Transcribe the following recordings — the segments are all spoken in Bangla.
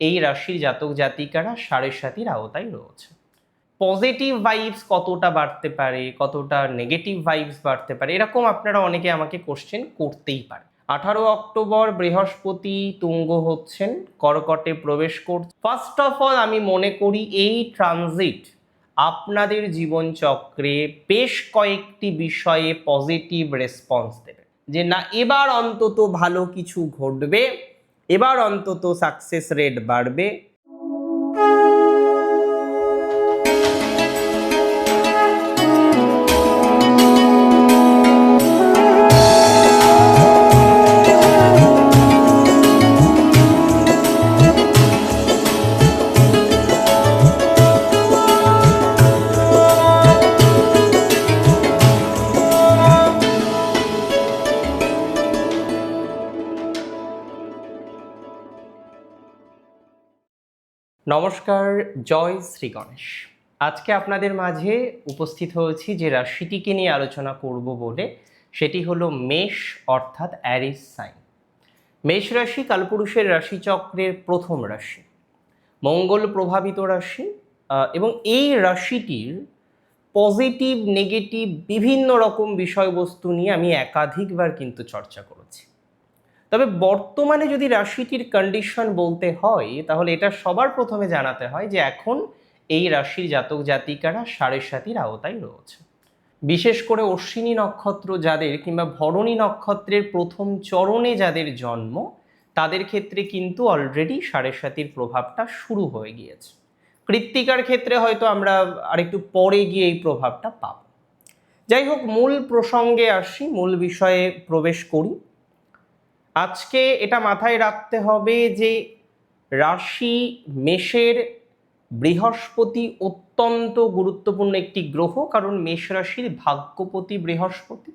এই রাশির জাতক জাতিকারা সাড়ে সাতির আওতায় রয়েছে। পজিটিভ ভাইবস কতটা বাড়তে পারে, কতটা নেগেটিভ ভাইবস বাড়তে পারে, এরকম আপনারা অনেকে আমাকে কোশ্চেন করতেই পারে আঠারো অক্টোবর বৃহস্পতি তুঙ্গ হচ্ছেন, কর্কটে প্রবেশ করছে। ফার্স্ট অফ অল আমি মনে করি এই ট্রানজিট আপনাদের জীবনচক্রে বেশ কয়েকটি বিষয়ে পজিটিভ রেসপন্স দেবে। যে না, এবার অন্তত ভালো কিছু ঘটবে এবার অন্তত সাকসেস রেট বাড়বে। নমস্কার, জয় শ্রী গণেশ। আজকে আপনাদের মাঝে উপস্থিত হয়েছি যে রাশিটিকে নিয়ে আলোচনা করব বলে, সেটি হলো মেষ অর্থাৎ অ্যারিস সাইন। মেষ রাশি কালপুরুষের রাশিচক্রের প্রথম রাশি, মঙ্গল প্রভাবিত রাশি এবং এই রাশিটির পজিটিভ, নেগেটিভ, বিভিন্ন রকম বিষয়বস্তু নিয়ে আমি একাধিকবার কিন্তু চর্চা করেছি। তবে বর্তমানে যদি রাশিটির কন্ডিশন বলতে হয়, তাহলে এটা সবার প্রথমে জানাতে হয় যে এখন এই রাশির জাতক জাতিকারা সাড়ে সাতির আওতায় রয়েছে। বিশেষ করে অশ্বিনী নক্ষত্র যাদের কিংবা ভরণী নক্ষত্রের প্রথম চরণে যাদের জন্ম, তাদের ক্ষেত্রে কিন্তু অলরেডি সাড়ে সাতির প্রভাবটা শুরু হয়ে গিয়েছে। কৃত্তিকার ক্ষেত্রে হয়তো আমরা আরেকটু পরে গিয়ে এই প্রভাবটা পাব। যাই হোক, মূল প্রসঙ্গে আসি, মূল বিষয়ে প্রবেশ করি। আজকে এটা মাথায় রাখতে হবে যে রাশি মেষের বৃহস্পতি অত্যন্ত গুরুত্বপূর্ণ একটি গ্রহ, কারণ মেষ রাশির ভাগ্যপতি বৃহস্পতি।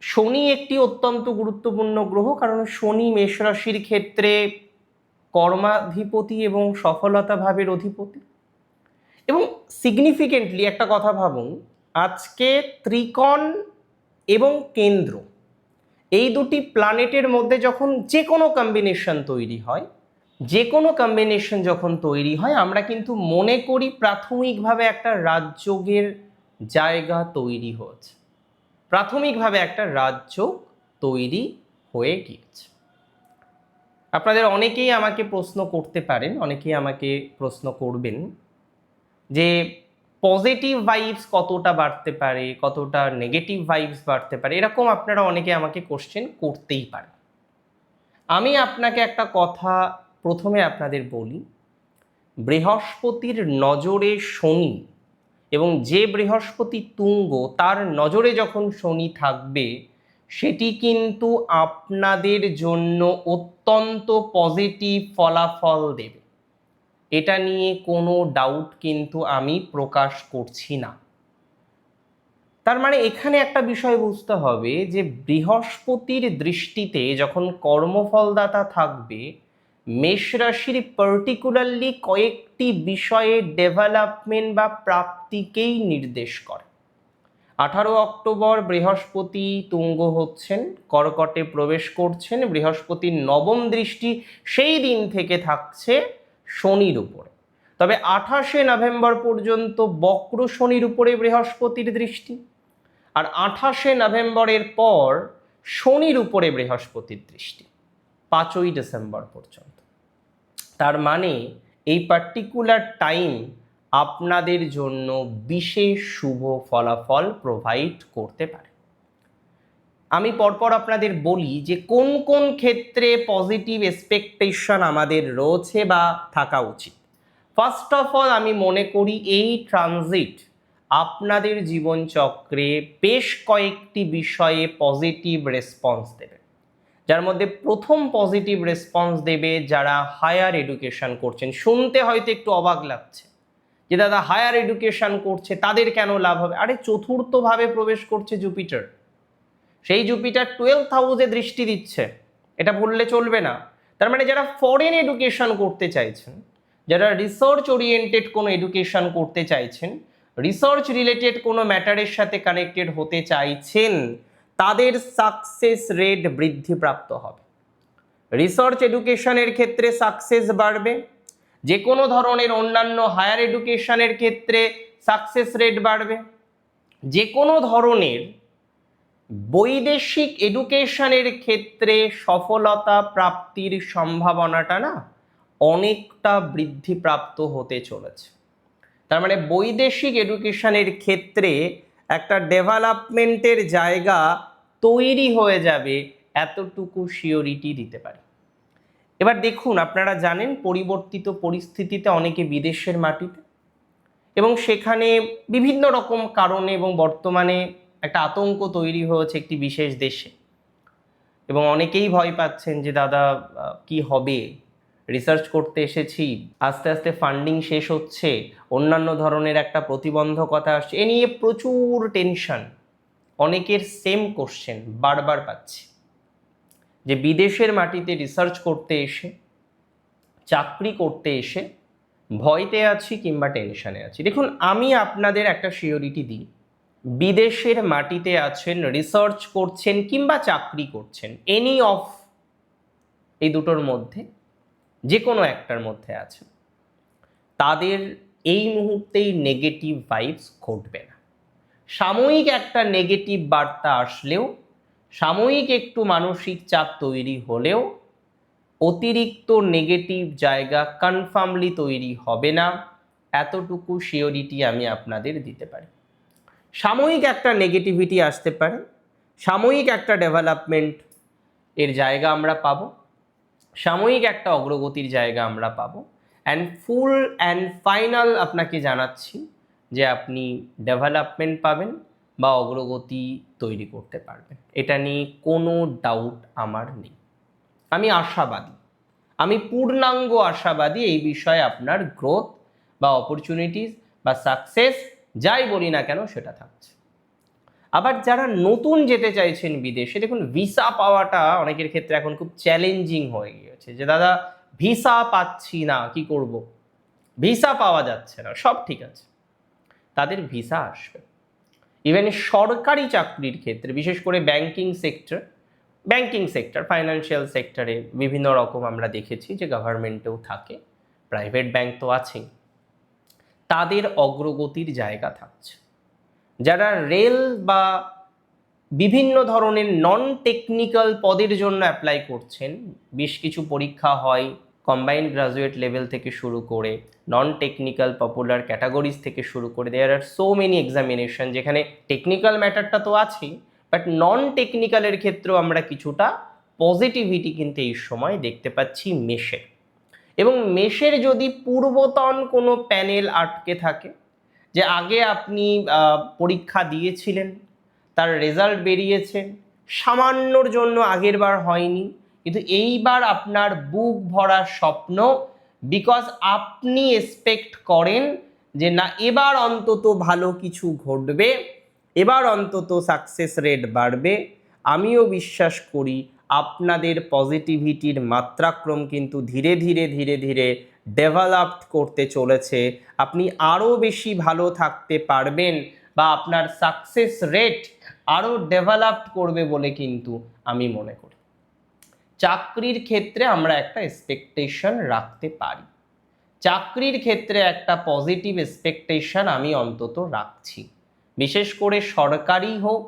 শনি একটি অত্যন্ত গুরুত্বপূর্ণ গ্রহ, কারণ শনি মেষ রাশির ক্ষেত্রে কর্মাধিপতি এবং সফলতা ভাবের অধিপতি। এবং সিগনিফিকেন্টলি একটা কথা ভাবুন, আজকে ত্রিকোণ এবং কেন্দ্র এই দুটি প্ল্যানেটের মধ্যে যখন যে কোনো কম্বিনেশন তৈরি হয় যে কোনো কম্বিনেশন যখন তৈরি হয়, আমরা কিন্তু মনে করি প্রাথমিকভাবে একটা রাজযোগের জায়গা তৈরি হয়েছে। প্রাথমিকভাবে একটা রাজযোগ তৈরি হয়ে গিয়েছে। আপনাদের অনেকেই আমাকে প্রশ্ন করতে পারেন, অনেকেই আমাকে প্রশ্ন করবেন যে পজিটিভ ভাইবস কতটা বাড়তে পারে, কতটা নেগেটিভ ভাইবস বাড়তে পারে, এরকম আপনারা অনেকে আমাকে কোশ্চেন করতেই পারেন। আমি আপনাকে একটা কথা প্রথমে আপনাদের বলি, বৃহস্পতির নজরে শনি এবং যে বৃহস্পতি তুঙ্গ, তার নজরে যখন শনি থাকবে, সেটি কিন্তু আপনাদের জন্য অত্যন্ত পজিটিভ ফলাফল দেবে। এটা নিয়ে কোনো ডাউট কিন্তু আমি প্রকাশ করছি না। তার মানে এখানে একটা বিষয় বুঝতে হবে যে বৃহস্পতির দৃষ্টিতে যখন কর্মফলদাতা থাকবে, মেষ রাশির পার্টিকুলারলি কয়েকটি বিষয়ে ডেভেলপমেন্ট বা প্রাপ্তিকেই নির্দেশ করে। আঠারো অক্টোবর বৃহস্পতি তুঙ্গ হচ্ছেন, কর্কটে প্রবেশ করছেন, বৃহস্পতির নবম দৃষ্টি সেই দিন থেকে থাকছে শনির উপরে। তবে আঠাশে নভেম্বর পর্যন্ত বক্র শনির উপরে বৃহস্পতির দৃষ্টি আর আঠাশে নভেম্বরের পর শনির উপরে বৃহস্পতির দৃষ্টি, পাঁচই ডিসেম্বর পর্যন্ত। তার মানে এই পার্টিকুলার টাইম আপনাদের জন্য বিশেষ শুভ ফলাফল প্রোভাইড করতে পারে। আমি পরপর আপনাদের বলি যে কোন কোন ক্ষেত্রে পজিটিভ এক্সপেকটেশন আমাদের রয়েছে বা থাকা উচিত। ফার্স্ট অফ অল আমি মনে করি এই ট্রানজিট আপনাদের জীবনচক্রে বেশ কয়েকটি বিষয়ে পজিটিভ রেসপন্স দেবে। যার মধ্যে প্রথম পজিটিভ রেসপন্স দেবে যারা হায়ার এডুকেশন করছেন। শুনতে হয়তো একটু অবাক লাগছে যে দাদা হায়ার এডুকেশন করছে, তাদের কেন লাভ হবে? আরে চতুর্থভাবে প্রবেশ করছে জুপিটার সেই জুপিটার টুয়েলভ হাউসে দৃষ্টি দিচ্ছে। এটা বললে চলবে না। তার মানে যারা ফরেন এডুকেশন করতে চাইছেন, যারা রিসার্চ ওরিয়েন্টেড কোনো এডুকেশন করতে চাইছেন রিসার্চ রিলেটেড কোনো ম্যাটারের সাথে কানেক্টেড হতে চাইছেন, তাদের সাকসেস রেট বৃদ্ধিপ্রাপ্ত হবে। রিসার্চ এডুকেশনের ক্ষেত্রে সাকসেস বাড়বে। যে কোনো ধরনের অন্যান্য হায়ার এডুকেশনের ক্ষেত্রে সাকসেস রেট বাড়বে। যে কোনো ধরনের বৈদেশিক এডুকেশনের ক্ষেত্রে সফলতা প্রাপ্তির সম্ভাবনাটা না অনেকটা বৃদ্ধিপ্রাপ্ত হতে চলেছে। তার মানে বৈদেশিক এডুকেশনের ক্ষেত্রে একটা ডেভেলপমেন্টের জায়গা তৈরি হয়ে যাবে এতটুকু শিওরিটি দিতে পারি। এবার দেখুন, আপনারা জানেন পরিবর্তিত পরিস্থিতিতে অনেকে বিদেশের মাটিতে এবং সেখানে বিভিন্ন রকম কারণে এবং বর্তমানে একটা আতঙ্ক তৈরি হয়েছে একটি বিশেষ দেশে। এবং অনেকেই ভয় পাচ্ছেন যে, দাদা কি হবে? রিসার্চ করতে এসেছি, আস্তে আস্তে ফান্ডিং শেষ হচ্ছে, অন্যান্য ধরনের একটা প্রতিবন্ধকতা আসছে। এ নিয়ে প্রচুর টেনশন। অনেকের সেম কোশ্চেন বারবার পাচ্ছি। যে, বিদেশের মাটিতে রিসার্চ করতে এসে, চাকরি করতে এসে ভয়তে আছি কিংবা টেনশনে আছি? দেখুন, আমি আপনাদের একটা শিওরিটি দিই। বিদেশের মাটিতে আছেন রিসার্চ করছেন কিংবা চাকরি করছেন এনি অফ এই দুটোর মধ্যে যে কোনো একটার মধ্যে আছেন, তাদের এই মুহূর্তেই নেগেটিভ ভাইবস ঘটবে না। সাময়িক একটা নেগেটিভ বার্তা আসলেও, সাময়িক একটু মানসিক চাপ তৈরি হলেও, অতিরিক্ত নেগেটিভ জায়গা কনফার্মলি তৈরি হবে না, এতটুকু শিওরিটি আমি আপনাদের দিতে পারি। সাময়িক একটা নেগেটিভিটি আসতে পারে, সাময়িক একটা ডেভেলপমেন্ট এর জায়গা আমরা পাবো, সাময়িক একটা অগ্রগতির জায়গা আমরা পাবো অ্যান্ড ফুল অ্যান্ড ফাইনাল আপনাকে জানাচ্ছি যে আপনি ডেভেলপমেন্ট পাবেন বা অগ্রগতি তৈরি করতে পারবেন। এটা নিয়ে কোনো ডাউট আমার নেই। আমি আশাবাদী। আমি পূর্ণাঙ্গ আশাবাদী এই বিষয়ে আপনার গ্রোথ বা অপরচুনিটিস বা সাকসেস যাই বলি না কেন, সেটা থাকছে। আবার যারা নতুন যেতে চাইছেন বিদেশে, দেখুন, ভিসা পাওয়াটা অনেকের ক্ষেত্রে এখন খুব চ্যালেঞ্জিং হয়ে গিয়েছে যে, দাদা, ভিসা পাচ্ছি না, কি করব? ভিসা পাওয়া যাচ্ছে না, সব ঠিক আছে। তাদের ভিসা আসবে। ইভেন সরকারি চাকরির ক্ষেত্রে, বিশেষ করে banking sector banking sector financial সেক্টরে বিভিন্ন রকম আমরা দেখেছি যে গভর্নমেন্টেও থাকে প্রাইভেট ব্যাংক তো আছেই। তাদের অগ্রগতির জায়গা থাকছে। যারা রেল বা বিভিন্ন ধরনের নন টেকনিক্যাল পদের জন্য অ্যাপ্লাই করছেন, বেশ কিছু পরীক্ষা হয় কম্বাইন্ড গ্রাজুয়েট লেভেল থেকে শুরু করে নন টেকনিক্যাল পপুলার ক্যাটাগরিজ থেকে শুরু করে there are so many examination যেখানে টেকনিক্যাল ম্যাটারটা তো আছেই বাট নন টেকনিক্যালের ক্ষেত্রেও আমরা কিছুটা পজিটিভিটি কিন্তু এই সময় দেখতে পাচ্ছি মেশের এবং মেশের যদি পূর্বতন কোনো প্যানেল আটকে থাকে, যে আগে আপনি পরীক্ষা দিয়েছিলেন, তার রেজাল্ট বেরিয়েছে, সামান্যর জন্য আগের বার হয়নি, কিন্তু এইবার আপনার বুক ভরা স্বপ্ন বিকজ আপনি এক্সপেক্ট করেন যে না, এবার অন্তত ভালো কিছু ঘটবে, এবার অন্তত সাকসেস রেট বাড়বে, আমিও বিশ্বাস করি আপনাদের পজিটিভিটির মাত্রাক্রম কিন্তু ধীরে ধীরে ধীরে ধীরে ডেভেলপড করতে চলেছে। আপনি আরও বেশি ভালো থাকতে পারবেন বা আপনার সাকসেস রেট আরও ডেভেলপড করবে বলে কিন্তু আমি মনে করি। চাকরির ক্ষেত্রে আমরা একটা এক্সপেকটেশন রাখতে পারি। চাকরির ক্ষেত্রে একটা পজিটিভ এক্সপেকটেশন আমি অন্তত রাখছি। বিশেষ করে সরকারি হোক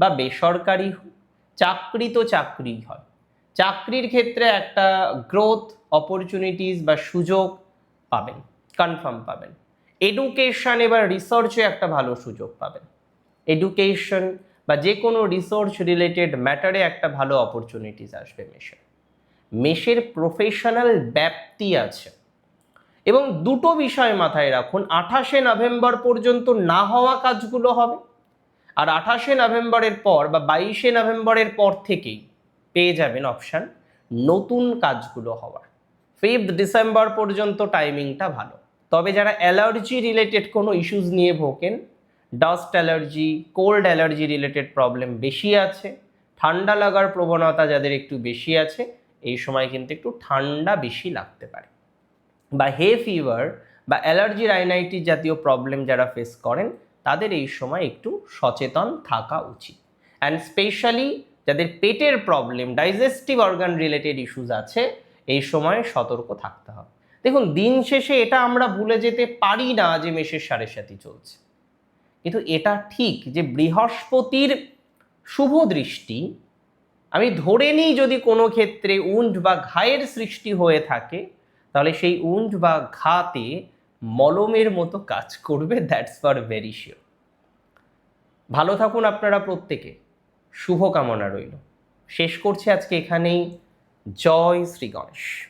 বা বেসরকারি হোক চাকরি তো চাকরি হয়। চাকরির ক্ষেত্রে একটা গ্রোথ অপরচুনিটিস বা সুযোগ পাবেন কনফার্ম পাবেন। এডুকেশন এবার রিসার্চে একটা ভালো সুযোগ পাবেন। এডুকেশন বা যে কোনো রিসার্চ রিলেটেড ম্যাটারে একটা ভালো অপরচুনিটিস আসবে মেশের মেশের প্রফেশনাল ব্যাপ্তি আছে। এবং দুটো বিষয় মাথায় রাখুন, আঠাশে নভেম্বর পর্যন্ত না হওয়া কাজগুলো হবে আর আঠাশে নভেম্বরের পর বা বাইশে নভেম্বরের পর থেকেই পেয়ে যাবেন অপশান নতুন কাজগুলো হওয়ার। ফিফথ ডিসেম্বর পর্যন্ত টাইমিংটা ভালো। তবে যারা অ্যালার্জি রিলেটেড কোনো ইস্যুস নিয়ে ভোগেন dust allergy cold allergy related problem বেশি আছে, ঠান্ডা লাগার প্রবণতা যাদের একটু বেশি আছে, এই সময় কিন্তু একটু ঠান্ডা বেশি লাগতে পারে। বা হে ফিভার বা অ্যালার্জি রাইনাইটিস জাতীয় প্রবলেম যারা ফেস করেন তাদের এই সময় একটু সচেতন থাকা উচিত। অ্যান্ড স্পেশালি যাদের পেটের problem digestive organ related issues আছে, এই সময় সতর্ক থাকতে হবে। দেখুন, দিন শেষে এটা আমরা ভুলে যেতে পারি না যে মেষের সাড়ে সাথে চলছে। কিন্তু এটা ঠিক যে বৃহস্পতির শুভ দৃষ্টি, আমি ধরে নিই যদি কোনো ক্ষেত্রে উন্ড বা ঘায়ের সৃষ্টি হয়ে থাকে, তাহলে সেই উন্ড বা ঘাতে মলমের মতো কাজ করবে দ্যাটস ফর ভেরি শিওর ভালো থাকুন আপনারা প্রত্যেকে। শুভকামনা রইল। শেষ করছি আজকে এখানেই। জয় শ্রী গণেশ।